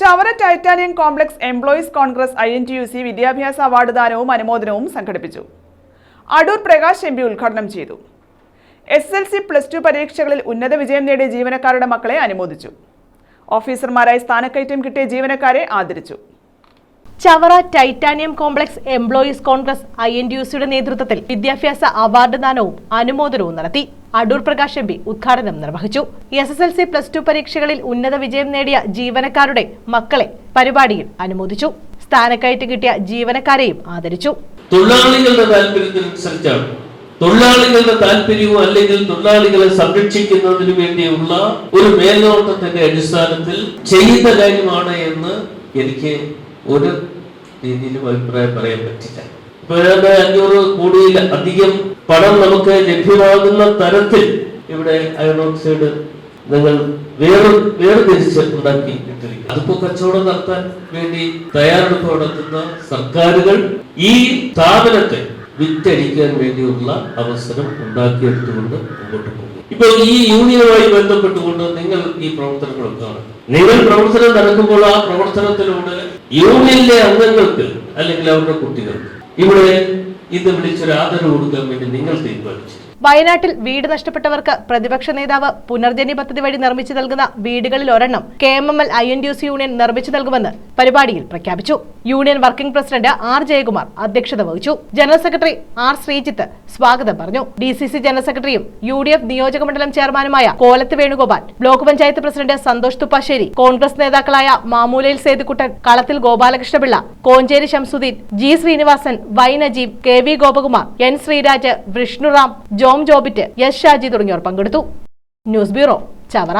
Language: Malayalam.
Chavara titanium complex employees congress I N T U C വിദ്യാഭ്യാസ അവാർഡ് ദാനവും അനുമോദനവും സംഘടിപ്പിച്ചു. അടൂർ പ്രകാശ് എം പി ഉദ്ഘാടനം ചെയ്തു. S L C plus two പരീക്ഷകളിൽ ഉന്നത വിജയം നേടിയ ജീവനക്കാരുടെ മക്കളെ അനുമോദിച്ചു. ഓഫീസർമാരായി സ്ഥാനക്കയറ്റം കിട്ടിയ ജീവനക്കാരെ ആദരിച്ചു. Chavara titanium complex employees congress I N D U സിയുടെ നേതൃത്വത്തിൽ വിദ്യാഭ്യാസ അവാർഡ് ദാനവും അനുമോദനവും നടത്തി. അടൂർ പ്രകാശ് എം പി ഉദ്ഘാടനം നിർവഹിച്ചു. S S L C plus two പരീക്ഷകളിൽ ഉന്നത വിജയം നേടിയ ജീവനക്കാരുടെ മക്കളെ പരിപാടിയിൽ അനുമോദിച്ചു. സ്ഥാനക്കയറ്റ് കിട്ടിയ ജീവനക്കാരെയും ആദരിച്ചു. തൊഴിലാളികളുടെ താല്പര്യത്തിനനുസരിച്ചാണ് തൊഴിലാളികളുടെ താല്പര്യവും അല്ലെങ്കിൽ തൊഴിലാളികളെ സംരക്ഷിക്കുന്നതിന് വേണ്ടിയുള്ള ഒരു മേൽനോട്ടത്തിന്റെ അടിസ്ഥാനത്തിൽ ചെയ്ത കാര്യമാണ് എന്ന് എനിക്ക് ഒരു രീതിയിലും അഭിപ്രായം പറയാൻ പറ്റില്ല. ഇപ്പൊ അഞ്ഞൂറ് കോടിയിൽ അധികം പണം നമുക്ക് ലഭ്യമാകുന്ന തരത്തിൽ ഇവിടെ അയൺ ഓക്സൈഡ് നിങ്ങൾ വേറെ വേർതിരിച്ച് ഉണ്ടാക്കി ഇട്ടിരിക്കും അതിപ്പോ കച്ചവടം നടത്താൻ വേണ്ടി തയ്യാറെടുപ്പ് നടത്തുന്ന സർക്കാരുകൾ ഈ സ്ഥാപനത്തെ വിറ്റഴിക്കാൻ വേണ്ടിയുള്ള അവസരം ഉണ്ടാക്കിയെടുത്തുകൊണ്ട് മുമ്പോട്ട് പോകും ഇപ്പോൾ ഈ യൂണിയനുമായി ബന്ധപ്പെട്ടുകൊണ്ട് നിങ്ങൾ ഈ പ്രവർത്തനങ്ങളൊക്കെ നിങ്ങൾ പ്രവർത്തനം നടക്കുമ്പോൾ ആ പ്രവർത്തനത്തിലൂടെ യൂണിയനിലെ അംഗങ്ങൾക്ക് അല്ലെങ്കിൽ അവരുടെ കുട്ടികൾക്ക്. ഇവിടെ ഇത് വിളിച്ചൊരു ആദരവ് കൊടുക്കാൻ വേണ്ടി നിങ്ങൾ തീരുമാനിച്ചു. വയനാട്ടിൽ വീട് നഷ്ടപ്പെട്ടവർക്ക് പ്രതിപക്ഷ നേതാവ് പുനർജനി പദ്ധതി വഴി നിർമ്മിച്ചു നൽകുന്ന വീടുകളിൽ ഒരെണ്ണം K M M L I N D union നിർമ്മിച്ചു നൽകുമെന്ന് പരിപാടിയിൽ പ്രഖ്യാപിച്ചു. Union working president R Jayakumar അധ്യക്ഷത വഹിച്ചു. ജനറൽ സെക്രട്ടറി ആർ ശ്രീജിത്ത് സ്വാഗതം പറഞ്ഞു. ഡി സി സി ജനറൽ സെക്രട്ടറിയും യു ഡി എഫ് നിയോജക മണ്ഡലം ചെയർമാനുമായ Kolath Venugopal block panchayat president Santhosh Thuppassery congress നേതാക്കളായ Mamoolayil Sethukuttan Kalathil Gopalakrishnapillai Koncheri Shamsuddin G Srinivasan Y Najeeb K V Gopakumar N Sreeraj Vishnuram Jom Jobit Yash Shaji തുടങ്ങിയവർ പങ്കെടുത്തു. News bureau Chavara.